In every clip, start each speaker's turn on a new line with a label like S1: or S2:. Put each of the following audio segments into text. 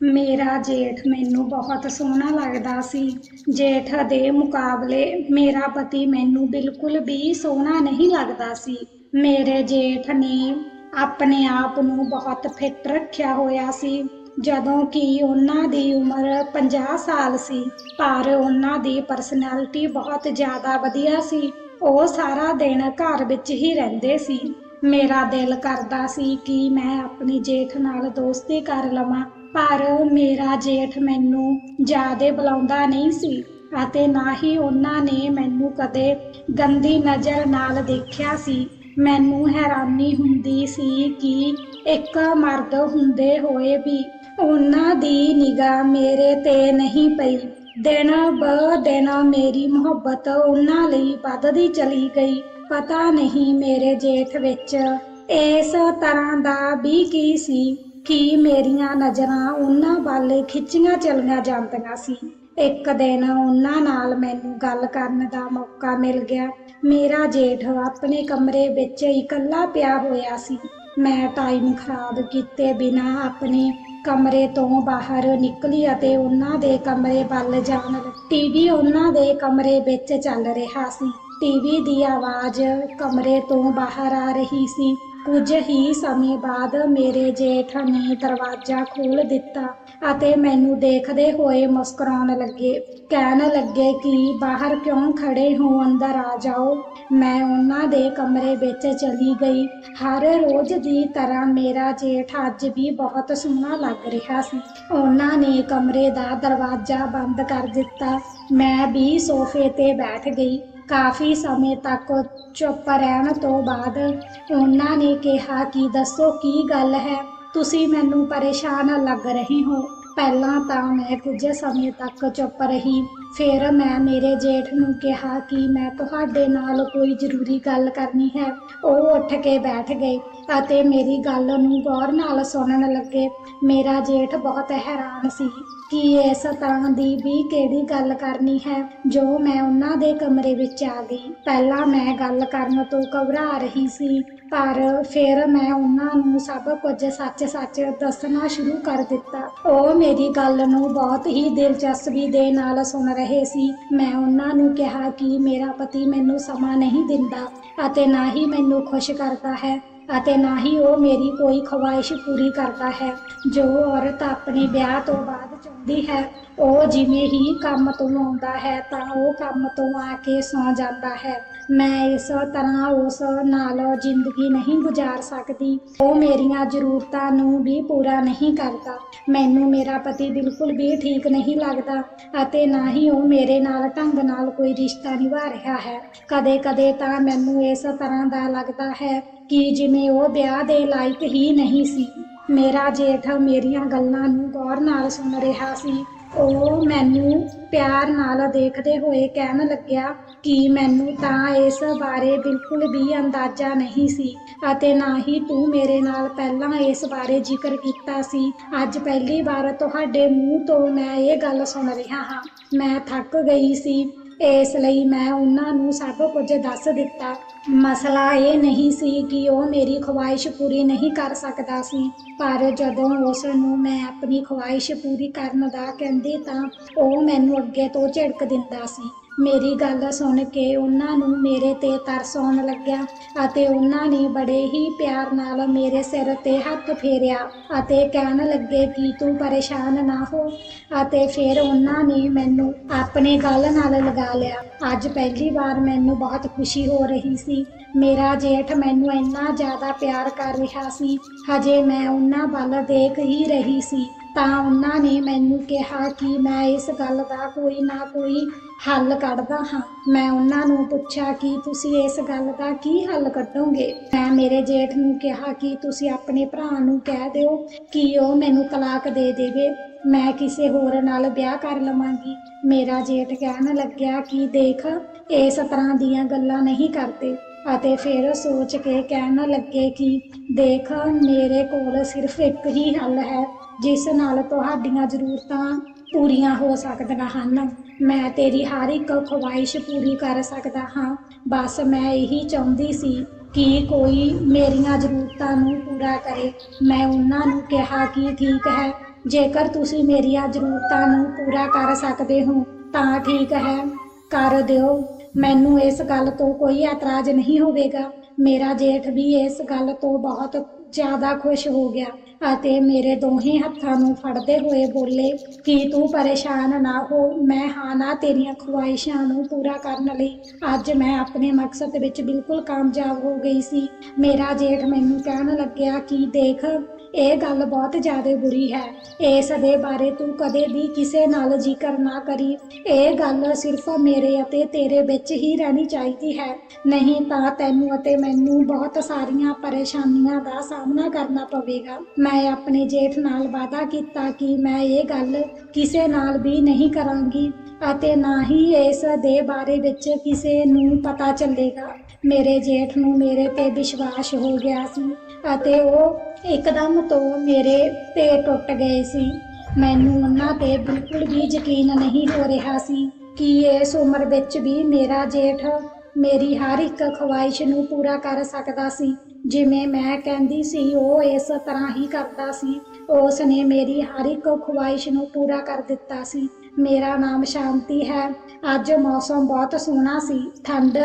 S1: ਮੇਰਾ ਜੇਠ ਮੈਨੂੰ ਬਹੁਤ ਸੋਹਣਾ ਲੱਗਦਾ ਸੀ। ਜੇਠ ਦੇ ਮੁਕਾਬਲੇ ਮੇਰਾ ਪਤੀ ਮੈਨੂੰ ਬਿਲਕੁਲ ਵੀ ਸੋਹਣਾ ਨਹੀਂ ਲੱਗਦਾ ਸੀ। ਮੇਰੇ ਜੇਠ ਨੇ ਆਪਣੇ ਆਪ ਨੂੰ ਬਹੁਤ ਫਿੱਟ ਰੱਖਿਆ ਹੋਇਆ ਸੀ। ਜਦੋਂ ਕਿ ਉਹਨਾਂ ਦੀ ਉਮਰ 50 ਸਾਲ ਸੀ, ਪਰ ਉਹਨਾਂ ਦੀ ਪਰਸਨੈਲਿਟੀ ਬਹੁਤ ਜ਼ਿਆਦਾ ਵਧੀਆ ਸੀ। ਉਹ ਸਾਰਾ ਦਿਨ ਘਰ ਵਿੱਚ ਹੀ ਰਹਿੰਦੇ ਸੀ। ਮੇਰਾ ਦਿਲ ਕਰਦਾ ਸੀ ਕਿ ਮੈਂ ਆਪਣੀ ਜੇਠ ਨਾਲ ਦੋਸਤੀ ਕਰ ਲਵਾਂ, ਪਰ ਮੇਰਾ ਜੇਠ ਮੈਨੂੰ ਜ਼ਿਆਦੇ ਬੁਲਾਉਂਦਾ ਨਹੀਂ ਸੀ ਅਤੇ ਨਾ ਹੀ ਉਹਨਾਂ ਨੇ ਮੈਨੂੰ ਕਦੇ ਗੰਦੀ ਨਜ਼ਰ ਨਾਲ ਦੇਖਿਆ ਸੀ। ਮੈਨੂੰ ਹੈਰਾਨੀ ਹੁੰਦੀ ਸੀ ਕਿ ਇੱਕ ਮਰਦ ਹੁੰਦੇ ਹੋਏ ਵੀ ਉਹਨਾਂ ਦੀ ਨਿਗਾਹ ਮੇਰੇ ਤੇ ਨਹੀਂ ਪਈ। ਦਿਨ ਬ ਦਿਨ ਮੇਰੀ ਮੁਹੱਬਤ ਉਹਨਾਂ ਲਈ ਵੱਧਦੀ ਚਲੀ ਗਈ। ਪਤਾ ਨਹੀਂ ਮੇਰੇ ਜੇਠ ਵਿੱਚ ਇਸ ਤਰ੍ਹਾਂ ਦਾ ਵੀ ਕੀ ਸੀ ਕਿ ਮੇਰੀਆਂ ਨਜ਼ਰਾਂ ਉਹਨਾਂ ਵੱਲ ਖਿੱਚੀਆਂ ਚਲੀਆਂ ਜਾਂਦੀਆਂ ਸੀ। ਇੱਕ ਦਿਨ ਉਹਨਾਂ ਨਾਲ ਮੈਨੂੰ ਗੱਲ ਕਰਨ ਦਾ ਮੌਕਾ ਮਿਲ ਗਿਆ। ਮੇਰਾ ਜੇਠ ਆਪਣੇ ਕਮਰੇ ਵਿੱਚ ਇਕੱਲਾ ਪਿਆ ਹੋਇਆ ਸੀ। ਮੈਂ ਟਾਈਮ ਖਰਾਬ ਕੀਤੇ ਬਿਨਾ ਆਪਣੇ ਕਮਰੇ ਤੋਂ ਬਾਹਰ ਨਿਕਲੀ ਅਤੇ ਉਹਨਾਂ ਦੇ ਕਮਰੇ ਵੱਲ ਜਾਣ ਲੱਗੀ। ਟੀਵੀ ਉਹਨਾਂ ਦੇ ਕਮਰੇ ਵਿੱਚ ਚੱਲ ਰਿਹਾ ਸੀ। ਟੀਵੀ ਦੀ ਆਵਾਜ਼ ਕਮਰੇ ਤੋਂ ਬਾਹਰ ਆ ਰਹੀ ਸੀ। ਕੁਝ ਹੀ ਸਮੇਂ ਬਾਅਦ ਮੇਰੇ ਜੇਠ ਨੇ ਦਰਵਾਜ਼ਾ ਖੋਲ੍ਹ ਦਿੱਤਾ ਅਤੇ ਮੈਨੂੰ ਦੇਖਦੇ ਹੋਏ ਮੁਸਕਰਾਉਣ ਲੱਗੇ। ਕਹਿਣ ਲੱਗੇ ਕਿ ਬਾਹਰ ਕਿਉਂ ਖੜੇ ਹੋ? ਅੰਦਰ ਆ ਜਾਓ। ਮੈਂ ਉਹਨਾਂ ਦੇ ਕਮਰੇ ਵਿੱਚ ਚਲੀ ਗਈ। ਹਰ ਰੋਜ਼ ਦੀ ਤਰ੍ਹਾਂ ਮੇਰਾ ਜੇਠ ਅੱਜ ਵੀ ਬਹੁਤ ਸੋਹਣਾ ਲੱਗ ਰਿਹਾ ਸੀ। ਉਹਨਾਂ ਨੇ ਕਮਰੇ ਦਾ ਦਰਵਾਜ਼ਾ ਬੰਦ ਕਰ ਦਿੱਤਾ। ਮੈਂ ਵੀ ਸੋਫੇ ਤੇ ਬੈਠ ਗਈ। ਕਾਫੀ ਸਮੇਂ ਤੱਕ ਚੁੱਪ ਰਹਿਣ ਤੋਂ ਬਾਅਦ ਉਹਨਾਂ ਨੇ ਕਿਹਾ ਕਿ ਦੱਸੋ ਕੀ ਗੱਲ ਹੈ? ਤੁਸੀਂ ਮੈਨੂੰ ਪਰੇਸ਼ਾਨ ਲੱਗ ਰਹੇ ਹੋ। ਪਹਿਲਾਂ ਤਾਂ ਮੈਂ ਕੁਝ ਸਮੇਂ ਤੱਕ ਚੁੱਪ ਰਹੀ। ਫਿਰ ਮੈਂ ਮੇਰੇ ਜੇਠ ਨੂੰ ਕਿਹਾ ਕਿ ਮੈਂ ਤੁਹਾਡੇ ਨਾਲ ਕੋਈ ਜ਼ਰੂਰੀ ਗੱਲ ਕਰਨੀ ਹੈ। ਉਹ ਉੱਠ ਕੇ ਬੈਠ ਗਏ ਅਤੇ ਮੇਰੀ ਗੱਲ ਨੂੰ ਗੌਰ ਨਾਲ ਸੁਣਨ ਲੱਗੇ। ਮੇਰਾ ਜੇਠ ਬਹੁਤ ਹੈਰਾਨ ਸੀ। ਕਿ ਇਸ ਤਰ੍ਹਾਂ ਦੀ ਵੀ ਕਿਹੜੀ ਗੱਲ ਕਰਨੀ ਹੈ? ਜੋ ਮੈਂ ਉਹਨਾਂ ਦੇ ਕਮਰੇ ਵਿੱਚ ਆ ਗਈ। ਪਹਿਲਾਂ ਮੈਂ ਗੱਲ ਕਰਨ ਤੋਂ ਘਬਰਾ ਰਹੀ ਸੀ, ਪਰ ਫਿਰ ਮੈਂ ਉਹਨਾਂ ਨੂੰ ਸਭ ਕੁਝ ਸੱਚ-ਸੱਚ ਦੱਸਣਾ ਸ਼ੁਰੂ ਕਰ ਦਿੱਤਾ। ਉਹ ਮੇਰੀ ਗੱਲ ਨੂੰ ਬਹੁਤ ਹੀ ਦਿਲਚਸਪੀ ਦੇ ਨਾਲ ਸੁਣ ਰਹੇ ਸੀ। ਮੈਂ ਉਹਨਾਂ ਨੂੰ ਕਿਹਾ ਕਿ ਮੇਰਾ ਪਤੀ ਮੈਨੂੰ ਸਮਾਂ ਨਹੀਂ ਦਿੰਦਾ ਅਤੇ ਨਾ ਹੀ ਮੈਨੂੰ ਖੁਸ਼ ਕਰਦਾ ਹੈ। ਅਤੇ ਨਾ ਹੀ ਉਹ ਮੇਰੀ ਕੋਈ ਖਵਾਇਸ਼ ਪੂਰੀ ਕਰਦਾ ਹੈ। ਜੋ ਔਰਤ ਆਪਣੇ ਵਿਆਹ ਤੋਂ ਬਾਅਦ ਚਾਹੁੰਦੀ ਹੈ, ਉਹ ਜਿਵੇਂ ਹੀ ਕੰਮ ਤੋਂ ਆਉਂਦਾ ਹੈ, ਤਾਂ ਉਹ ਕੰਮ ਤੋਂ ਆ ਕੇ ਸੌ ਜਾਂਦਾ ਹੈ। ਮੈਂ ਇਸ ਤਰ੍ਹਾਂ ਉਸ ਨਾਲ ਜ਼ਿੰਦਗੀ ਨਹੀਂ ਗੁਜ਼ਾਰ ਸਕਦੀ। ਉਹ ਮੇਰੀਆਂ ਜ਼ਰੂਰਤਾਂ ਨੂੰ ਵੀ ਪੂਰਾ ਨਹੀਂ ਕਰਦਾ। ਮੈਨੂੰ ਮੇਰਾ ਪਤੀ ਬਿਲਕੁਲ ਵੀ ਠੀਕ ਨਹੀਂ ਲੱਗਦਾ ਅਤੇ ਨਾ ਹੀ ਉਹ ਮੇਰੇ ਨਾਲ ਢੰਗ ਨਾਲ ਕੋਈ ਰਿਸ਼ਤਾ ਨਿਭਾ ਰਿਹਾ ਹੈ। ਕਦੇ-ਕਦੇ ਤਾਂ ਮੈਨੂੰ ਇਸ ਤਰ੍ਹਾਂ ਦਾ ਲੱਗਦਾ ਹੈ ਕਿ ਜਿਵੇਂ ਉਹ ਵਿਆਹ ਦੇ ਲਾਇਕ ਹੀ ਨਹੀਂ ਸੀ। ਮੇਰਾ ਜੇਠ ਮੇਰੀਆਂ ਗੱਲਾਂ ਨੂੰ ਗੌਰ ਨਾਲ ਸੁਣ ਰਿਹਾ ਸੀ। ਉਹ ਮੈਨੂੰ ਪਿਆਰ ਨਾਲ ਦੇਖਦੇ ਹੋਏ ਕਹਿਣ ਲੱਗਿਆ ਕਿ ਮੈਨੂੰ ਤਾਂ ਇਸ ਬਾਰੇ ਬਿਲਕੁਲ ਵੀ ਅੰਦਾਜ਼ਾ ਨਹੀਂ ਸੀ ਅਤੇ ਨਾ ਹੀ ਤੂੰ ਮੇਰੇ ਨਾਲ ਪਹਿਲਾਂ ਇਸ ਬਾਰੇ ਜ਼ਿਕਰ ਕੀਤਾ ਸੀ। ਅੱਜ ਪਹਿਲੀ ਵਾਰ ਤੁਹਾਡੇ ਮੂੰਹ ਤੋਂ ਮੈਂ ਇਹ ਗੱਲ ਸੁਣ ਰਿਹਾ ਹਾਂ। ਮੈਂ ਥੱਕ ਗਈ ਸੀ। ਇਸ ਲਈ ਮੈਂ ਉਹਨਾਂ ਨੂੰ ਸਭ ਕੁਝ ਦੱਸ ਦਿੱਤਾ। ਮਸਲਾ ਇਹ ਨਹੀਂ ਸੀ ਕਿ ਉਹ ਮੇਰੀ ਖੁਆਇਸ਼ ਪੂਰੀ ਨਹੀਂ ਕਰ ਸਕਦਾ ਸੀ, ਪਰ ਜਦੋਂ ਉਸ ਨੂੰ ਮੈਂ ਆਪਣੀ ਖੁਆਇਸ਼ ਪੂਰੀ ਕਰਨ ਦਾ ਕਹਿੰਦੀ ਤਾਂ ਉਹ ਮੈਨੂੰ ਅੱਗੇ ਤੋਂ ਝਿੜਕ ਦਿੰਦਾ ਸੀ। ਮੇਰੀ ਗੱਲ ਸੁਣ ਕੇ ਉਹਨਾਂ ਨੂੰ ਮੇਰੇ ਤੇ ਤਰਸ ਆਉਣ ਲੱਗਿਆ ਅਤੇ ਉਹਨਾਂ ਨੇ ਬੜੇ ਹੀ ਪਿਆਰ ਨਾਲ ਮੇਰੇ ਸਿਰ ਤੇ ਹੱਥ ਫੇਰਿਆ ਅਤੇ ਕਹਿਣ ਲੱਗੇ ਕਿ ਤੂੰ ਪਰੇਸ਼ਾਨ ਨਾ ਹੋ ਅਤੇ ਫਿਰ ਉਹਨਾਂ ਨੇ ਮੈਨੂੰ ਆਪਣੇ ਗੱਲ ਨਾਲ ਲਗਾ ਲਿਆ। ਅੱਜ ਪਹਿਲੀ ਵਾਰ ਮੈਨੂੰ ਬਹੁਤ ਖੁਸ਼ੀ ਹੋ ਰਹੀ ਸੀ। ਮੇਰਾ ਜੇਠ ਮੈਨੂੰ ਇੰਨਾ ਜ਼ਿਆਦਾ ਪਿਆਰ ਕਰ ਰਿਹਾ ਸੀ। ਹਜੇ ਮੈਂ ਉਹਨਾਂ ਵੱਲ ਦੇਖ ਹੀ ਰਹੀ ਸੀ। ਤਾਂ ਉਹਨਾਂ ਨੇ ਮੈਨੂੰ ਕਿਹਾ ਕਿ ਮੈਂ ਇਸ ਗੱਲ ਦਾ ਕੋਈ ਨਾ ਕੋਈ ਹੱਲ ਕੱਢਦਾ ਹਾਂ। ਮੈਂ ਉਹਨਾਂ ਨੂੰ ਪੁੱਛਿਆ ਕਿ ਤੁਸੀਂ ਇਸ ਗੱਲ ਦਾ ਕੀ ਹੱਲ ਕੱਢੋਗੇ? ਮੈਂ ਮੇਰੇ ਜੇਠ ਨੂੰ ਕਿਹਾ ਕਿ ਤੁਸੀਂ ਆਪਣੇ ਭਰਾ ਨੂੰ ਕਹਿ ਦਿਓ ਕਿ ਉਹ ਮੈਨੂੰ ਤਲਾਕ ਦੇ ਦੇਵੇ। ਮੈਂ ਕਿਸੇ ਹੋਰ ਨਾਲ ਵਿਆਹ ਕਰ ਲਵਾਂਗੀ। ਮੇਰਾ ਜੇਠ ਕਹਿਣ ਲੱਗਿਆ ਕਿ ਦੇਖ, ਇਸ ਤਰ੍ਹਾਂ ਦੀਆਂ ਗੱਲਾਂ ਨਹੀਂ ਕਰਦੇ। ਅਤੇ ਫਿਰ ਸੋਚ ਕੇ ਕਹਿਣ ਲੱਗੇ ਕਿ ਦੇਖ, ਮੇਰੇ ਕੋਲ ਸਿਰਫ ਇੱਕ ਹੀ ਹੱਲ ਹੈ। ਜਿਸ ਨਾਲ ਤੁਹਾਡੀਆਂ ਜ਼ਰੂਰਤਾਂ ਪੂਰੀਆਂ ਹੋ ਸਕਦੀਆਂ ਹਨ। ਮੈਂ ਤੇਰੀ ਹਰ ਇੱਕ ਖੁਆਇਸ਼ ਪੂਰੀ ਕਰ ਸਕਦਾ ਹਾਂ। ਬਸ ਮੈਂ ਇਹੀ ਚਾਹੁੰਦੀ ਸੀ ਕਿ ਕੋਈ ਮੇਰੀਆਂ ਜ਼ਰੂਰਤਾਂ ਨੂੰ ਪੂਰਾ ਕਰੇ। ਮੈਂ ਉਹਨਾਂ ਨੂੰ ਕਿਹਾ ਕਿ ਠੀਕ ਹੈ, ਜੇਕਰ ਤੁਸੀਂ ਮੇਰੀਆਂ ਜ਼ਰੂਰਤਾਂ ਨੂੰ ਪੂਰਾ ਕਰ ਸਕਦੇ ਹੋ, ਤਾਂ ਠੀਕ ਹੈ। ਕਰ ਦਿਓ। ਮੈਨੂੰ ਇਸ ਗੱਲ ਤੋਂ ਕੋਈ ਇਤਰਾਜ਼ ਨਹੀਂ ਹੋਵੇਗਾ। ਮੇਰਾ ਜੇਠ ਵੀ ਇਸ ਗੱਲ ਤੋਂ ਬਹੁਤ ਜ਼ਿਆਦਾ ਖੁਸ਼ ਹੋ ਗਿਆ। ਅਤੇ ਮੇਰੇ ਦੋਹੇ ਹੱਥਾਂ ਨੂੰ ਫੜਦੇ ਹੋਏ ਬੋਲੇ, ਕਿ ਤੂੰ ਪਰੇਸ਼ਾਨ ਨਾ ਹੋ? ਮੈਂ ਹਾਂ ਨਾ ਤੇਰੀਆਂ ਖੁਆਇਸ਼ਾਂ ਨੂੰ ਪੂਰਾ ਕਰਨ ਲਈ। ਅੱਜ ਮੈਂ ਆਪਣੇ ਮਕਸਦ ਵਿੱਚ ਬਿਲਕੁਲ ਕਾਮਯਾਬ ਹੋ ਗਈ ਸੀ। ਮੇਰਾ ਜੇਠ ਮੈਨੂੰ ਕਹਿਣ ਲੱਗਿਆ ਕਿ ਦੇਖ ਇਹ ਗੱਲ ਬਹੁਤ ਜ਼ਿਆਦਾ ਬੁਰੀ ਹੈ। ਇਸ ਦੇ ਬਾਰੇ ਤੂੰ ਕਦੇ ਵੀ ਕਿਸੇ ਨਾਲ ਜ਼ਿਕਰ ਨਾ ਕਰੀ। ਇਹ ਗੱਲ ਸਿਰਫ ਮੇਰੇ ਅਤੇ ਤੇਰੇ ਵਿੱਚ ਹੀ ਰਹਿਣੀ ਚਾਹੀਦੀ ਹੈ। ਨਹੀਂ ਤਾਂ ਤੈਨੂੰ ਅਤੇ ਮੈਨੂੰ ਬਹੁਤ ਸਾਰੀਆਂ ਪਰੇਸ਼ਾਨੀਆਂ ਦਾ ਸਾਹਮਣਾ ਕਰਨਾ ਪਵੇਗਾ। ਮੈਂ ਆਪਣੇ ਜੇਠ ਨਾਲ ਵਾਅਦਾ ਕੀਤਾ ਕਿ ਮੈਂ ਇਹ ਗੱਲ ਕਿਸੇ ਨਾਲ ਵੀ ਨਹੀਂ ਕਰਾਂਗੀ। ਅਤੇ ਨਾ ਹੀ ਇਸ ਦੇ ਬਾਰੇ ਵਿੱਚ ਕਿਸੇ ਨੂੰ ਪਤਾ ਚੱਲੇਗਾ। ਮੇਰੇ ਜੇਠ ਨੂੰ ਮੇਰੇ ਤੇ ਵਿਸ਼ਵਾਸ ਹੋ ਗਿਆ ਸੀ ਅਤੇ ਉਹ ਇੱਕਦਮ ਤੋਂ ਮੇਰੇ ਤੇ ਟੁੱਟ ਗਏ ਸੀ। ਮੈਨੂੰ ਉਹਨਾਂ ਤੇ ਬਿਲਕੁਲ ਵੀ ਯਕੀਨ ਨਹੀਂ ਹੋ ਰਿਹਾ ਸੀ ਕਿ ਇਸ ਉਮਰ ਵਿੱਚ ਵੀ ਮੇਰਾ ਜੇਠ ਮੇਰੀ ਹਰ ਇੱਕ ਖਵਾਇਸ਼ ਨੂੰ ਪੂਰਾ ਕਰ ਸਕਦਾ ਸੀ। ਜਿਵੇਂ ਮੈਂ ਕਹਿੰਦੀ ਸੀ, ਉਹ ਇਸ ਤਰ੍ਹਾਂ ਹੀ ਕਰਦਾ ਸੀ। ਉਸ ਨੇ ਮੇਰੀ ਹਰ ਇੱਕ ਖਵਾਇਸ਼ ਨੂੰ ਪੂਰਾ ਕਰ ਦਿੱਤਾ ਸੀ। ਮੇਰਾ ਨਾਮ ਸ਼ਾਂਤੀ ਹੈ। ਅੱਜ ਮੌਸਮ ਬਹੁਤ ਸੋਹਣਾ ਸੀ। ਠੰਡ,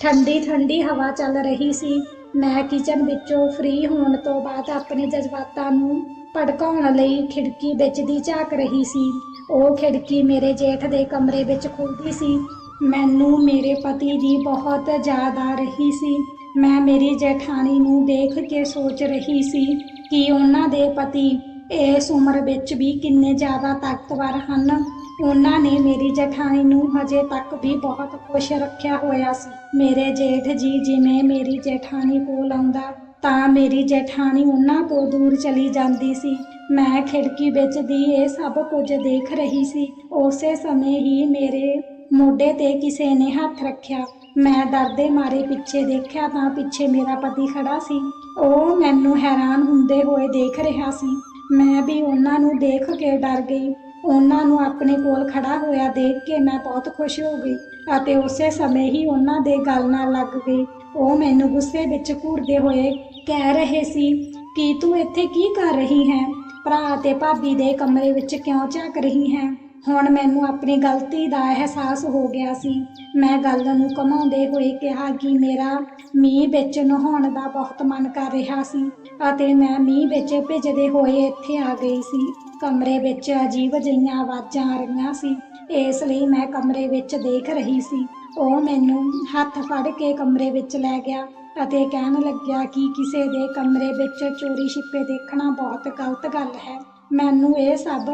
S1: ਠੰਡੀ ਠੰਡੀ ਹਵਾ ਚੱਲ ਰਹੀ ਸੀ। ਮੈਂ ਕਿਚਨ ਵਿੱਚੋਂ ਫ੍ਰੀ ਹੋਣ ਤੋਂ ਬਾਅਦ ਆਪਣੇ ਜਜ਼ਬਾਤਾਂ ਨੂੰ ਭੜਕਾਉਣ ਲਈ ਖਿੜਕੀ ਵਿੱਚ ਦੀ ਝਾਕ ਰਹੀ ਸੀ। ਉਹ ਖਿੜਕੀ ਮੇਰੇ ਜੇਠ ਦੇ ਕਮਰੇ ਵਿੱਚ ਖੁੱਲਦੀ ਸੀ। ਮੈਨੂੰ ਮੇਰੇ ਪਤੀ ਦੀ ਬਹੁਤ ਯਾਦ ਆ ਰਹੀ ਸੀ। ਮੈਂ ਮੇਰੀ ਜੇਠਾਣੀ ਨੂੰ ਦੇਖ ਕੇ ਸੋਚ ਰਹੀ ਸੀ ਕਿ ਉਹਨਾਂ ਦੇ ਪਤੀ ਇਸ ਉਮਰ ਵਿੱਚ ਵੀ ਕਿੰਨੇ ਜ਼ਿਆਦਾ ਤਾਕਤਵਰ ਹਨ? ਉਹਨਾਂ ਨੇ ਮੇਰੀ ਜਠਾਣੀ ਨੂੰ ਹਜੇ ਤੱਕ ਵੀ ਬਹੁਤ ਖੁਸ਼ ਰੱਖਿਆ ਹੋਇਆ ਸੀ। ਮੇਰੇ ਜੇਠ ਜੀ ਜਿਵੇਂ ਮੇਰੀ ਜੇਠਾਣੀ ਕੋਲ ਆਉਂਦਾ, ਤਾਂ ਮੇਰੀ ਜੇਠਾਣੀ ਉਹਨਾਂ ਤੋਂ ਦੂਰ ਚਲੀ ਜਾਂਦੀ ਸੀ। ਮੈਂ ਖਿੜਕੀ ਵਿੱਚ ਦੀ ਇਹ ਸਭ ਕੁਝ ਦੇਖ ਰਹੀ ਸੀ। ਉਸੇ ਸਮੇਂ ਹੀ ਮੇਰੇ ਮੋਢੇ ਤੇ ਕਿਸੇ ਨੇ ਹੱਥ ਰੱਖਿਆ। ਮੈਂ ਡਰਦੇ ਮਾਰੇ ਪਿੱਛੇ ਦੇਖਿਆ ਤਾਂ ਪਿੱਛੇ ਮੇਰਾ ਪਤੀ ਖੜਾ ਸੀ। ਉਹ ਮੈਨੂੰ ਹੈਰਾਨ ਹੁੰਦੇ ਹੋਏ ਦੇਖ ਰਿਹਾ ਸੀ। ਮੈਂ ਵੀ ਉਹਨਾਂ ਨੂੰ ਦੇਖ ਕੇ ਡਰ ਗਈ। ਉਹਨਾਂ ਨੂੰ ਆਪਣੇ ਕੋਲ ਖੜਾ ਹੋਇਆ ਦੇਖ ਕੇ ਮੈਂ ਬਹੁਤ ਖੁਸ਼ ਹੋ ਗਈ ਅਤੇ ਉਸੇ ਸਮੇਂ ਹੀ ਉਹਨਾਂ ਦੇ ਗੱਲ ਨਾਲ ਲੱਗ ਗਈ। ਉਹ ਮੈਨੂੰ ਗੁੱਸੇ ਵਿੱਚ ਘੂਰਦੇ ਹੋਏ ਕਹਿ ਰਹੇ ਸੀ, ਕਿ ਤੂੰ ਇੱਥੇ ਕੀ ਕਰ ਰਹੀ ਹੈ? ਭਰਾ ਤੇ ਭਾਬੀ ਦੇ ਕਮਰੇ ਵਿੱਚ ਕਿਉਂ ਝਾਕ ਰਹੀ ਹੈ? ਹੁਣ ਮੈਨੂੰ ਆਪਣੀ ਗਲਤੀ ਦਾ ਅਹਿਸਾਸ ਹੋ ਗਿਆ ਸੀ। ਮੈਂ ਗੱਲ ਨੂੰ ਘਮਾਉਂਦੇ ਹੋਏ ਕਿਹਾ ਕਿ ਮੇਰਾ ਮੀਂਹ ਵਿੱਚ ਨਹਾਉਣ ਦਾ ਬਹੁਤ ਮਨ ਕਰ ਰਿਹਾ ਸੀ ਅਤੇ ਮੈਂ ਮੀਂਹ ਵਿੱਚ ਭਿੱਜਦੇ ਹੋਏ ਇੱਥੇ ਆ ਗਈ ਸੀ। ਕਮਰੇ ਵਿੱਚ ਅਜੀਬ ਜਿਹੀਆਂ ਆਵਾਜ਼ਾਂ ਆ ਰਹੀਆਂ ਸੀ। ਇਸ ਲਈ ਮੈਂ ਕਮਰੇ ਵਿੱਚ ਦੇਖ ਰਹੀ ਸੀ। ਉਹ ਮੈਨੂੰ ਹੱਥ ਫੜ ਕੇ ਕਮਰੇ ਵਿੱਚ ਲੈ ਗਿਆ ਅਤੇ ਕਹਿਣ ਲੱਗਿਆ ਕਿ ਕਿਸੇ ਦੇ ਕਮਰੇ ਵਿੱਚ ਚੋਰੀ ਛਿਪੇ ਦੇਖਣਾ ਬਹੁਤ ਗਲਤ ਗੱਲ ਹੈ। ਮੈਨੂੰ ਇਹ ਸਭ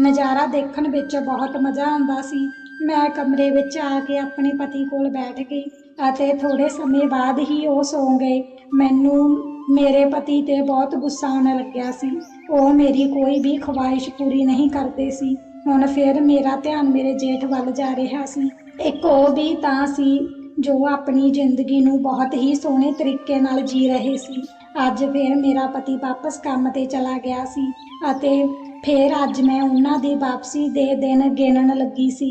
S1: ਨਜ਼ਾਰਾ ਦੇਖਣ ਵਿੱਚ ਬਹੁਤ ਮਜ਼ਾ ਆਉਂਦਾ ਸੀ। ਮੈਂ ਕਮਰੇ ਵਿੱਚ ਆ ਕੇ ਆਪਣੇ ਪਤੀ ਕੋਲ ਬੈਠ ਗਈ ਅਤੇ ਥੋੜੇ ਸਮੇਂ ਬਾਅਦ ਹੀ ਉਹ ਸੌਂ ਗਏ। ਮੈਨੂੰ ਮੇਰੇ ਪਤੀ ਤੇ ਬਹੁਤ ਗੁੱਸਾ ਆਉਣ ਲੱਗਿਆ ਸੀ। ਉਹ ਮੇਰੀ ਕੋਈ ਵੀ ਖਵਾਇਸ਼ ਪੂਰੀ ਨਹੀਂ ਕਰਦੇ ਸੀ। ਹੁਣ ਫਿਰ ਮੇਰਾ ਧਿਆਨ ਮੇਰੇ ਜੇਠ ਵੱਲ ਜਾ ਰਿਹਾ ਸੀ। ਇੱਕ ਉਹ ਵੀ ਤਾਂ ਸੀ ਜੋ ਆਪਣੀ ਜ਼ਿੰਦਗੀ ਨੂੰ ਬਹੁਤ ਹੀ ਸੋਹਣੇ ਤਰੀਕੇ ਨਾਲ ਜੀ ਰਹੇ ਸੀ। ਅੱਜ ਫਿਰ ਮੇਰਾ ਪਤੀ ਵਾਪਸ ਕੰਮ ਤੇ ਚਲਾ ਗਿਆ ਸੀ ਅਤੇ ਫਿਰ ਅੱਜ ਮੈਂ ਉਹਨਾਂ ਦੀ ਵਾਪਸੀ ਦੇ ਦਿਨ ਗਿਣਨ ਲੱਗੀ ਸੀ।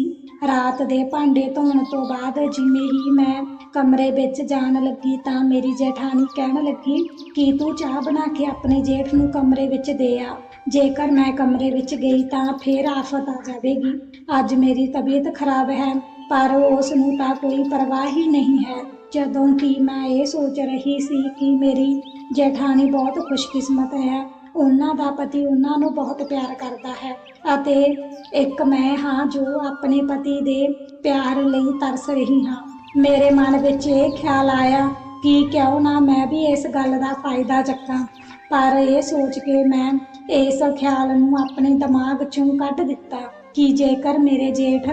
S1: ਰਾਤ ਦੇ ਭਾਂਡੇ ਧੋਣ ਤੋਂ ਬਾਅਦ ਜਿਵੇਂ ਹੀ ਮੈਂ ਕਮਰੇ ਵਿੱਚ ਜਾਣ ਲੱਗੀ ਤਾਂ ਮੇਰੀ ਜੇਠਾਣੀ ਕਹਿਣ ਲੱਗੀ, ਕਿ ਤੂੰ ਚਾਹ ਬਣਾ ਕੇ ਆਪਣੇ ਜੇਠ ਨੂੰ ਕਮਰੇ ਵਿੱਚ ਦੇ ਆ? ਜੇਕਰ ਮੈਂ ਕਮਰੇ ਵਿੱਚ ਗਈ ਤਾਂ ਫਿਰ ਆਫਤ ਆ ਜਾਵੇਗੀ। ਅੱਜ ਮੇਰੀ ਤਬੀਅਤ ਖਰਾਬ ਹੈ, ਪਰ ਉਸ ਨੂੰ ਤਾਂ ਕੋਈ ਪਰਵਾਹ ਹੀ ਨਹੀਂ ਹੈ। ਜਦੋਂ ਕਿ ਮੈਂ ਇਹ ਸੋਚ ਰਹੀ ਸੀ ਕਿ ਮੇਰੀ ਜੇਠਾਣੀ ਬਹੁਤ ਖੁਸ਼ਕਿਸਮਤ ਹੈ। ਉਹਨਾਂ ਦਾ ਪਤੀ ਉਹਨਾਂ ਨੂੰ ਬਹੁਤ ਪਿਆਰ ਕਰਦਾ ਹੈ ਅਤੇ ਇੱਕ ਮੈਂ ਹਾਂ ਜੋ ਆਪਣੇ ਪਤੀ ਦੇ ਪਿਆਰ ਲਈ ਤਰਸ ਰਹੀ ਹਾਂ। ਮੇਰੇ ਮਨ ਵਿੱਚ ਇਹ ਖਿਆਲ ਆਇਆ ਕਿ ਕਿਉਂ ਨਾ ਮੈਂ ਵੀ ਇਸ ਗੱਲ ਦਾ ਫਾਇਦਾ ਚੱਕਾਂ। ਪਰ ਇਹ ਸੋਚ ਕੇ ਮੈਂ ਇਸ ਖਿਆਲ ਨੂੰ ਆਪਣੇ ਦਿਮਾਗ 'ਚੋਂ ਕੱਢ ਦਿੱਤਾ ਕਿ ਜੇਕਰ ਮੇਰੇ ਜੇਠ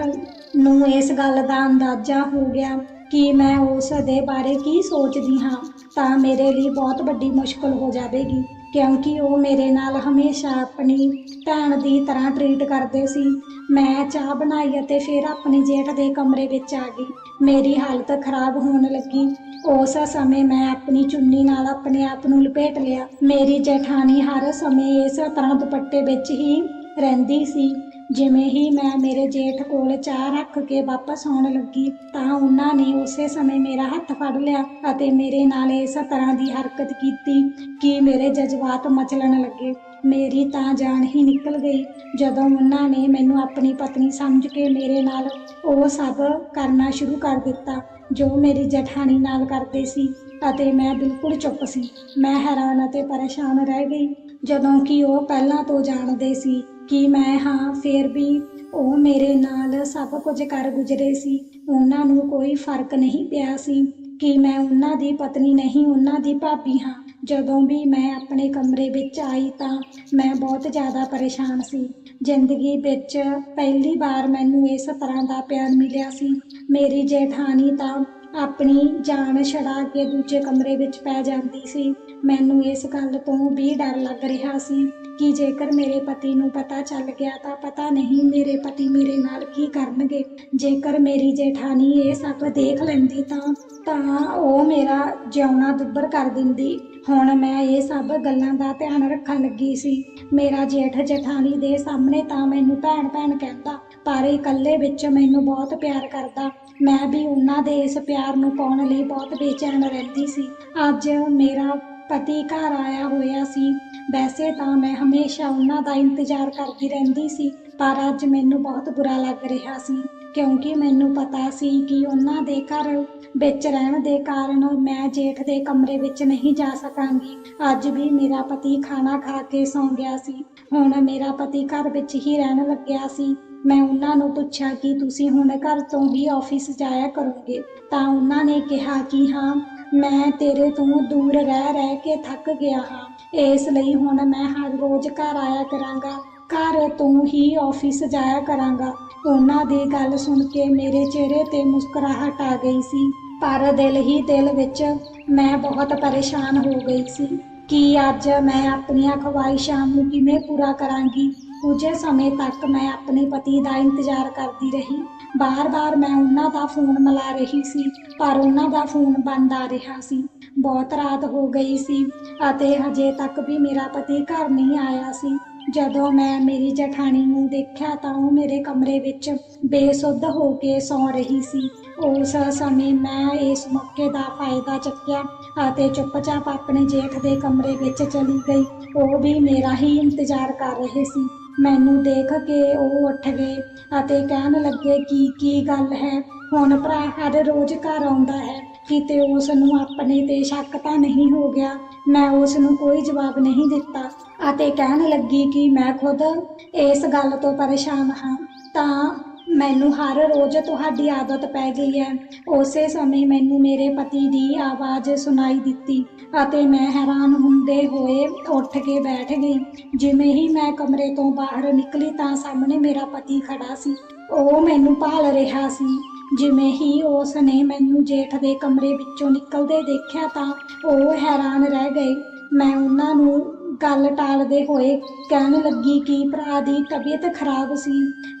S1: ਨੂੰ ਇਸ ਗੱਲ ਦਾ ਅੰਦਾਜ਼ਾ ਹੋ ਗਿਆ ਕਿ ਮੈਂ ਉਸ ਦੇ ਬਾਰੇ ਕੀ ਸੋਚਦੀ ਹਾਂ ਤਾਂ ਮੇਰੇ ਲਈ ਬਹੁਤ ਵੱਡੀ ਮੁਸ਼ਕਲ ਹੋ ਜਾਵੇਗੀ, ਕਿਉਂਕਿ ਉਹ ਮੇਰੇ ਨਾਲ ਹਮੇਸ਼ਾ ਆਪਣੀ ਭੈਣ ਦੀ ਤਰ੍ਹਾਂ ਟਰੀਟ ਕਰਦੇ ਸੀ। ਮੈਂ ਚਾਹ ਬਣਾਈ ਅਤੇ ਫਿਰ ਆਪਣੀ ਜੇਠ ਦੇ ਕਮਰੇ ਵਿੱਚ ਆ ਗਈ। ਮੇਰੀ ਹਾਲਤ ਖਰਾਬ ਹੋਣ ਲੱਗੀ। ਉਸ ਸਮੇਂ ਮੈਂ ਆਪਣੀ ਚੁੰਨੀ ਨਾਲ ਆਪਣੇ ਆਪ ਨੂੰ ਲਪੇਟ ਲਿਆ। ਮੇਰੀ ਜੇਠਾਣੀ ਹਰ ਸਮੇਂ ਇਸ ਤਰ੍ਹਾਂ ਦੁਪੱਟੇ ਵਿੱਚ ਹੀ ਰਹਿੰਦੀ ਸੀ। ਜਿਵੇਂ ਹੀ ਮੈਂ ਮੇਰੇ ਜੇਠ ਕੋਲ ਚਾਹ ਰੱਖ ਕੇ ਵਾਪਸ ਆਉਣ ਲੱਗੀ, ਤਾਂ ਉਹਨਾਂ ਨੇ ਉਸੇ ਸਮੇਂ ਮੇਰਾ ਹੱਥ ਫੜ ਲਿਆ ਅਤੇ ਮੇਰੇ ਨਾਲ ਇਸ ਤਰ੍ਹਾਂ ਦੀ ਹਰਕਤ ਕੀਤੀ ਕਿ ਮੇਰੇ ਜਜ਼ਬਾਤ ਮਚਲਣ ਲੱਗੇ। ਮੇਰੀ ਤਾਂ ਜਾਨ ਹੀ ਨਿਕਲ ਗਈ। ਜਦੋਂ ਉਹਨਾਂ ਨੇ ਮੈਨੂੰ ਆਪਣੀ ਪਤਨੀ ਸਮਝ ਕੇ ਮੇਰੇ ਨਾਲ ਉਹ ਸਭ ਕਰਨਾ ਸ਼ੁਰੂ ਕਰ ਦਿੱਤਾ, ਜੋ ਮੇਰੀ ਜਠਾਣੀ ਨਾਲ ਕਰਦੇ ਸੀ ਅਤੇ ਮੈਂ ਬਿਲਕੁਲ ਚੁੱਪ ਸੀ। ਮੈਂ ਹੈਰਾਨ ਅਤੇ ਪਰੇਸ਼ਾਨ ਰਹਿ ਗਈ। ਜਦੋਂ ਕਿ ਉਹ ਪਹਿਲਾਂ ਤੋਂ ਜਾਣਦੇ ਸੀ ਕਿ ਮੈਂ, ਹਾਂ, ਫੇਰ ਵੀ ਉਹ ਮੇਰੇ ਨਾਲ ਸਭ ਕੁਝ ਕਰ ਗੁਜ਼ਰੇ ਸੀ। ਉਹਨਾਂ ਨੂੰ ਕੋਈ ਫ਼ਰਕ ਨਹੀਂ ਪਿਆ ਸੀ ਕਿ ਮੈਂ ਉਹਨਾਂ ਦੀ ਪਤਨੀ ਨਹੀਂ, ਉਹਨਾਂ ਦੀ ਭਾਬੀ ਹਾਂ। ਜਦੋਂ ਵੀ ਮੈਂ ਆਪਣੇ ਕਮਰੇ ਵਿੱਚ ਆਈ ਤਾਂ ਮੈਂ ਬਹੁਤ ਜ਼ਿਆਦਾ ਪਰੇਸ਼ਾਨ ਸੀ। ਜ਼ਿੰਦਗੀ ਵਿੱਚ ਪਹਿਲੀ ਵਾਰ ਮੈਨੂੰ ਇਸ ਤਰ੍ਹਾਂ ਦਾ ਪਿਆਰ ਮਿਲਿਆ ਸੀ। ਮੇਰੀ ਜੇਠਾਣੀ ਤਾਂ ਆਪਣੀ ਜਾਨ ਛੜਾ ਕੇ ਦੂਜੇ ਕਮਰੇ ਵਿੱਚ ਪੈ ਜਾਂਦੀ ਸੀ। ਮੈਨੂੰ ਇਸ ਗੱਲ ਤੋਂ ਵੀ ਡਰ ਲੱਗ ਰਿਹਾ ਸੀ ਕਿ ਜੇਕਰ ਮੇਰੇ ਪਤੀ ਨੂੰ ਪਤਾ ਚੱਲ ਗਿਆ ਤਾਂ ਪਤਾ ਨਹੀਂ ਮੇਰੇ ਪਤੀ ਮੇਰੇ ਨਾਲ ਕੀ ਕਰਨਗੇ। ਜੇਕਰ ਮੇਰੀ ਜੇਠਾਣੀ ਇਹ ਸਭ ਦੇਖ ਲੈਂਦੀ ਤਾਂ ਤਾਂ ਉਹ ਮੇਰਾ ਜਿਉਣਾ ਦੁੱਬਰ ਕਰ ਦਿੰਦੀ। ਹੁਣ ਮੈਂ ਇਹ ਸਭ ਗੱਲਾਂ ਦਾ ਧਿਆਨ ਰੱਖਣ ਲੱਗੀ ਸੀ। ਮੇਰਾ ਜੇਠ ਜਠਾਣੀ ਦੇ ਸਾਹਮਣੇ ਤਾਂ ਮੈਨੂੰ ਭੈਣ ਭੈਣ ਕਹਿੰਦਾ ਪਰ ਇਕੱਲੇ ਵਿੱਚ ਮੈਨੂੰ ਬਹੁਤ ਪਿਆਰ ਕਰਦਾ। ਮੈਂ ਵੀ ਉਹਨਾਂ ਦੇ ਇਸ ਪਿਆਰ ਨੂੰ ਪਾਉਣ ਲਈ ਬਹੁਤ ਬੇਚੈਨ ਰਹਿੰਦੀ ਸੀ। ਅੱਜ ਮੇਰਾ ਪਤੀ ਘਰ ਆਇਆ ਹੋਇਆ ਸੀ। ਵੈਸੇ ਤਾਂ ਮੈਂ ਹਮੇਸ਼ਾ ਉਹਨਾਂ ਦਾ ਇੰਤਜ਼ਾਰ ਕਰਦੀ ਰਹਿੰਦੀ ਸੀ, ਪਰ ਅੱਜ ਮੈਨੂੰ ਬਹੁਤ ਬੁਰਾ ਲੱਗ ਰਿਹਾ ਸੀ, ਕਿਉਂਕਿ ਮੈਨੂੰ ਪਤਾ ਸੀ ਕਿ ਉਹਨਾਂ ਦੇ ਘਰ ਵਿੱਚ ਰਹਿਣ ਦੇ ਕਾਰਨ ਮੈਂ ਜੇਠ ਦੇ ਕਮਰੇ ਵਿੱਚ ਨਹੀਂ ਜਾ ਸਕਾਂਗੀ। ਅੱਜ ਵੀ ਮੇਰਾ ਪਤੀ ਖਾਣਾ ਖਾ ਕੇ ਸੌਂ ਗਿਆ ਸੀ। ਹੁਣ ਮੇਰਾ ਪਤੀ ਘਰ ਵਿੱਚ ਹੀ ਰਹਿਣ ਲੱਗਿਆ ਸੀ। ਮੈਂ ਉਹਨਾਂ ਨੂੰ ਪੁੱਛਿਆ ਕਿ ਤੁਸੀਂ ਹੁਣ ਘਰ ਤੋਂ ਹੀ ਆਫਿਸ ਜਾਇਆ ਕਰੋਗੇ? ਤਾਂ ਉਹਨਾਂ ਨੇ ਕਿਹਾ ਕਿ ਹਾਂ, ਮੈਂ ਤੇਰੇ ਤੋਂ ਦੂਰ ਰਹਿ ਰਹਿ ਕੇ ਥੱਕ ਗਿਆ ਹਾਂ। ਇਸ ਲਈ ਹੁਣ ਮੈਂ ਹਰ ਰੋਜ਼ ਘਰ ਆਇਆ ਕਰਾਂਗਾ। ਘਰ ਤੋਂ ਹੀ ਆਫਿਸ ਜਾਇਆ ਕਰਾਂਗਾ। ਉਹਨਾਂ ਦੀ ਗੱਲ ਸੁਣ ਕੇ ਮੇਰੇ ਚਿਹਰੇ ਤੇ ਮੁਸਕਰਾਹਟ ਆ ਗਈ ਸੀ। ਪਰ ਦਿਲ ਹੀ ਦਿਲ ਵਿੱਚ ਮੈਂ ਬਹੁਤ ਪਰੇਸ਼ਾਨ ਹੋ ਗਈ ਸੀ ਕਿ ਅੱਜ ਮੈਂ ਆਪਣੀਆਂ ਖਵਾਇਸ਼ਾਂ ਨੂੰ ਕਿਵੇਂ ਪੂਰਾ ਕਰਾਂਗੀ? ਕੁਝ ਸਮੇਂ ਤੱਕ ਮੈਂ ਆਪਣੇ ਪਤੀ ਦਾ ਇੰਤਜ਼ਾਰ ਕਰਦੀ ਰਹੀ। ਬਾਰ-ਬਾਰ ਮੈਂ ਉਹਨਾਂ ਦਾ ਫੋਨ ਮਿਲਾ ਰਹੀ ਸੀ, ਪਰ ਉਹਨਾਂ ਦਾ ਫੋਨ ਬੰਦ ਆ ਰਿਹਾ ਸੀ। ਬਹੁਤ ਰਾਤ ਹੋ ਗਈ ਸੀ ਅਤੇ ਹਜੇ ਤੱਕ ਵੀ ਮੇਰਾ ਪਤੀ ਘਰ ਨਹੀਂ ਆਇਆ ਸੀ। ਜਦੋਂ ਮੈਂ ਮੇਰੀ ਜਠਾਣੀ ਨੂੰ ਦੇਖਿਆ ਤਾਂ ਉਹ ਮੇਰੇ ਕਮਰੇ ਵਿੱਚ ਬੇਸੁੱਧ ਹੋ ਕੇ ਸੌਂ ਰਹੀ ਸੀ। ਉਸ ਸਮੇਂ ਮੈਂ ਇਸ ਮੌਕੇ ਦਾ ਫਾਇਦਾ ਚੱਕਿਆ ਅਤੇ ਚੁੱਪਚਾਪ ਆਪਣੇ ਜੇਠ ਦੇ ਕਮਰੇ ਵਿੱਚ ਚਲੀ ਗਈ। ਉਹ ਵੀ ਮੇਰਾ ਹੀ ਇੰਤਜ਼ਾਰ ਕਰ ਰਹੇ ਸੀ। ਮੈਨੂੰ ਦੇਖ ਕੇ ਉਹ ਉੱਠ ਗਏ ਅਤੇ ਕਹਿਣ ਲੱਗੇ, ਕਿ, ਕੀ ਗੱਲ ਹੈ? ਹੁਣ ਭਰਾ ਹਰ ਰੋਜ਼ ਘਰ ਆਉਂਦਾ ਹੈ। ਕਿਤੇ ਉਸ ਨੂੰ ਆਪਣੇ ਤੇ ਸ਼ੱਕ ਤਾਂ ਨਹੀਂ ਹੋ ਗਿਆ? ਮੈਂ ਉਸ ਨੂੰ ਕੋਈ ਜਵਾਬ ਨਹੀਂ ਦਿੱਤਾ। ਅਤੇ ਕਹਿਣ ਲੱਗੀ ਕਿ ਮੈਂ ਖੁਦ ਇਸ ਗੱਲ ਤੋਂ ਪਰੇਸ਼ਾਨ ਹਾਂ। ਤਾਂ ਮੈਨੂੰ ਹਰ ਰੋਜ਼ ਤੁਹਾਡੀ ਆਦਤ ਪੈ ਗਈ ਹੈ। ਉਸੇ ਸਮੇਂ ਮੈਨੂੰ ਮੇਰੇ ਪਤੀ ਦੀ ਆਵਾਜ਼ ਸੁਣਾਈ ਦਿੱਤੀ ਅਤੇ ਮੈਂ ਹੈਰਾਨ ਹੁੰਦੇ ਹੋਏ ਉੱਠ ਕੇ ਬੈਠ ਗਈ। ਜਿਵੇਂ ਹੀ ਮੈਂ ਕਮਰੇ ਤੋਂ ਬਾਹਰ ਨਿਕਲੀ ਤਾਂ ਸਾਹਮਣੇ ਮੇਰਾ ਪਤੀ ਖੜਾ ਸੀ। ਉਹ ਮੈਨੂੰ ਭਾਲ ਰਿਹਾ ਸੀ। ਜਿਵੇਂ ਹੀ ਉਸ ਨੇ ਮੈਨੂੰ ਜੇਠ ਦੇ ਕਮਰੇ ਵਿੱਚੋਂ ਨਿਕਲਦੇ ਦੇਖਿਆ ਤਾਂ ਉਹ ਹੈਰਾਨ ਰਹਿ ਗਏ। ਮੈਂ ਉਹਨਾਂ ਨੂੰ ਗੱਲ ਟਾਲਦੇ ਹੋਏ ਕਹਿਣ ਲੱਗੀ ਕਿ ਭਰਾ ਦੀ ਤਬੀਅਤ ਖਰਾਬ ਸੀ,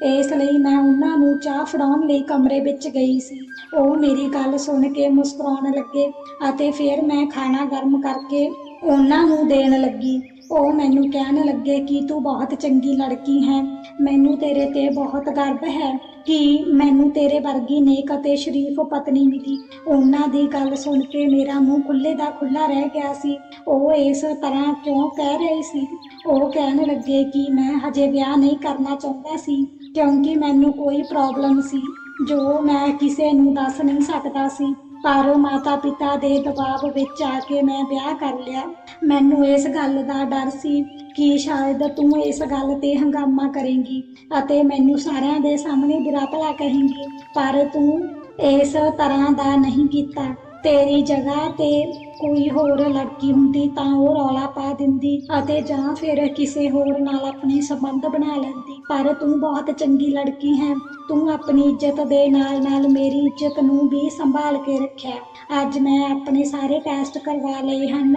S1: ਇਸ ਲਈ ਮੈਂ ਉਹਨਾਂ ਨੂੰ ਚਾਹ ਫੜਾਉਣ ਲਈ ਕਮਰੇ ਵਿੱਚ ਗਈ ਸੀ। ਉਹ ਮੇਰੀ ਗੱਲ ਸੁਣ ਕੇ ਮੁਸਕਰਾਉਣ ਲੱਗੇ ਅਤੇ ਫਿਰ ਮੈਂ ਖਾਣਾ ਗਰਮ ਕਰਕੇ ਉਹਨਾਂ ਨੂੰ ਦੇਣ ਲੱਗੀ। ਉਹ ਮੈਨੂੰ ਕਹਿਣ ਲੱਗੇ ਕਿ ਤੂੰ ਬਹੁਤ ਚੰਗੀ ਲੜਕੀ ਹੈ, ਮੈਨੂੰ ਤੇਰੇ ਤੇ ਬਹੁਤ ਗਰਵ ਹੈ। ਕਿ ਮੈਨੂੰ ਤੇਰੇ ਵਰਗੀ ਨੇਕ ਅਤੇ ਸ਼ਰੀਫ ਪਤਨੀ ਮਿਲੀ। ਉਹਨਾਂ ਦੀ ਗੱਲ ਸੁਣ ਕੇ ਮੇਰਾ ਮੂੰਹ ਖੁੱਲੇ ਦਾ ਖੁੱਲਾ ਰਹਿ ਗਿਆ ਸੀ। ਉਹ ਇਸ ਤਰ੍ਹਾਂ ਕਿਉਂ ਕਹਿ ਰਹੀ ਸੀ? ਉਹ ਕਹਿਣ ਲੱਗੇ ਕਿ ਮੈਂ ਹਜੇ ਵਿਆਹ ਨਹੀਂ ਕਰਨਾ ਚਾਹੁੰਦਾ ਸੀ, ਕਿਉਂਕਿ ਮੈਨੂੰ ਕੋਈ ਪ੍ਰੋਬਲਮ ਸੀ, ਜੋ ਮੈਂ ਕਿਸੇ ਨੂੰ ਦੱਸ ਨਹੀਂ ਸਕਦਾ ਸੀ। ਪਰ ਮਾਤਾ ਪਿਤਾ ਦੇ ਦਬਾਅ ਵਿੱਚ ਆ ਕੇ ਮੈਂ ਵਿਆਹ ਕਰ ਲਿਆ। ਮੈਨੂੰ ਇਸ ਗੱਲ ਦਾ ਡਰ ਸੀ ਕਿ ਸ਼ਾਇਦ ਤੂੰ ਇਸ ਗੱਲ ਤੇ ਹੰਗਾਮਾ ਕਰੇਂਗੀ ਅਤੇ ਮੈਨੂੰ ਸਾਰਿਆਂ ਦੇ ਸਾਹਮਣੇ ਬੁਰਾ ਭਲਾ ਕਹੇਂਗੀ, ਪਰ ਤੂੰ ਇਸ ਤਰ੍ਹਾਂ ਦਾ ਨਹੀਂ ਕੀਤਾ। ਤੇਰੀ ਜਗ੍ਹਾ ਤੇ ਕੋਈ ਹੋਰ ਲੜਕੀ ਹੁੰਦੀ ਤਾਂ ਉਹ ਰੌਲਾ ਪਾ ਦਿੰਦੀ ਅਤੇ ਜਾਂ ਫਿਰ ਕਿਸੇ ਹੋਰ ਨਾਲ ਆਪਣੇ ਸੰਬੰਧ ਬਣਾ ਲੈਂਦੀ। ਪਰ ਤੂੰ ਬਹੁਤ ਚੰਗੀ ਲੜਕੀ ਹੈ। ਤੂੰ ਆਪਣੀ ਇੱਜ਼ਤ ਦੇ ਨਾਲ ਨਾਲ ਮੇਰੀ ਇੱਜ਼ਤ ਨੂੰ ਵੀ ਸੰਭਾਲ ਕੇ ਰੱਖਿਆ। ਅੱਜ ਮੈਂ ਆਪਣੇ ਸਾਰੇ ਟੈਸਟ ਕਰਵਾ ਲਏ ਹਨ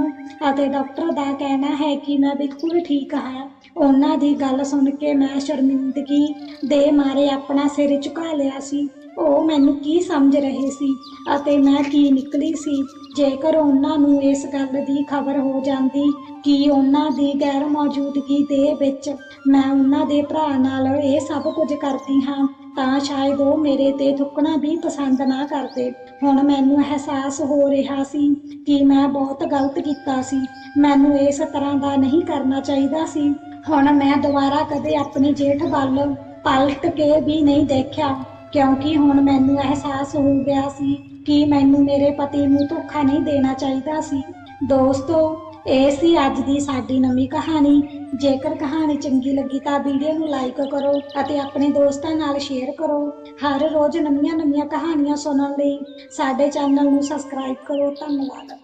S1: ਅਤੇ ਡਾਕਟਰ ਦਾ ਕਹਿਣਾ ਹੈ ਕਿ ਮੈਂ ਬਿਲਕੁਲ ਠੀਕ ਹਾਂ। ਉਹਨਾਂ ਦੀ ਗੱਲ ਸੁਣ ਕੇ ਮੈਂ ਸ਼ਰਮਿੰਦਗੀ ਦੇ ਮਾਰੇ ਆਪਣਾ ਸਿਰ ਝੁਕਾ ਲਿਆ ਸੀ। ਉਹ ਮੈਨੂੰ ਕੀ ਸਮਝ ਰਹੇ ਸੀ ਅਤੇ ਮੈਂ ਕੀ ਨਿਕਲੀ ਸੀ? ਜੇਕਰ ਉਹਨਾਂ ਨੂੰ ਇਸ ਗੱਲ ਦੀ ਖਬਰ ਹੋ ਜਾਂਦੀ ਕਿ ਉਹਨਾਂ ਦੀ ਗੈਰ ਮੌਜੂਦਗੀ ਦੇ ਵਿੱਚ ਮੈਂ ਉਹਨਾਂ ਦੇ ਭਰਾ ਨਾਲ ਇਹ ਸਭ ਕੁਝ ਕਰਦੀ ਹਾਂ, ਤਾਂ ਸ਼ਾਇਦ ਉਹ ਮੇਰੇ ਤੇ ਥੁੱਕਣਾ ਵੀ ਪਸੰਦ ਨਾ ਕਰਦੇ। ਹੁਣ ਮੈਨੂੰ ਅਹਿਸਾਸ ਹੋ ਰਿਹਾ ਸੀ ਕਿ ਮੈਂ ਬਹੁਤ ਗਲਤ ਕੀਤਾ ਸੀ। ਮੈਨੂੰ ਇਸ ਤਰ੍ਹਾਂ ਦਾ ਨਹੀਂ ਕਰਨਾ ਚਾਹੀਦਾ ਸੀ। ਹੁਣ ਮੈਂ ਦੁਬਾਰਾ ਕਦੇ ਆਪਣੀ ਜੇਠ ਵੱਲ ਪਲਟ ਕੇ ਵੀ ਨਹੀਂ ਦੇਖਿਆ। ਕਿਉਂਕਿ ਹੁਣ ਮੈਨੂੰ ਅਹਿਸਾਸ ਹੋ ਗਿਆ ਸੀ ਕਿ ਮੈਨੂੰ ਮੇਰੇ ਪਤੀ ਨੂੰ ਧੋਖਾ ਨਹੀਂ ਦੇਣਾ ਚਾਹੀਦਾ ਸੀ। ਦੋਸਤੋ, ਇਹ ਸੀ ਅੱਜ ਦੀ ਸਾਡੀ ਨਵੀਂ ਕਹਾਣੀ। ਜੇਕਰ ਕਹਾਣੀ ਚੰਗੀ ਲੱਗੀ ਤਾਂ ਵੀਡੀਓ ਨੂੰ ਲਾਈਕ ਕਰੋ ਅਤੇ ਆਪਣੇ ਦੋਸਤਾਂ ਨਾਲ ਸ਼ੇਅਰ ਕਰੋ। ਹਰ ਰੋਜ਼ ਨਵੀਆਂ-ਨਵੀਆਂ ਕਹਾਣੀਆਂ ਸੁਣਨ ਲਈ ਸਾਡੇ ਚੈਨਲ ਨੂੰ ਸਬਸਕ੍ਰਾਈਬ ਕਰੋ। ਧੰਨਵਾਦ।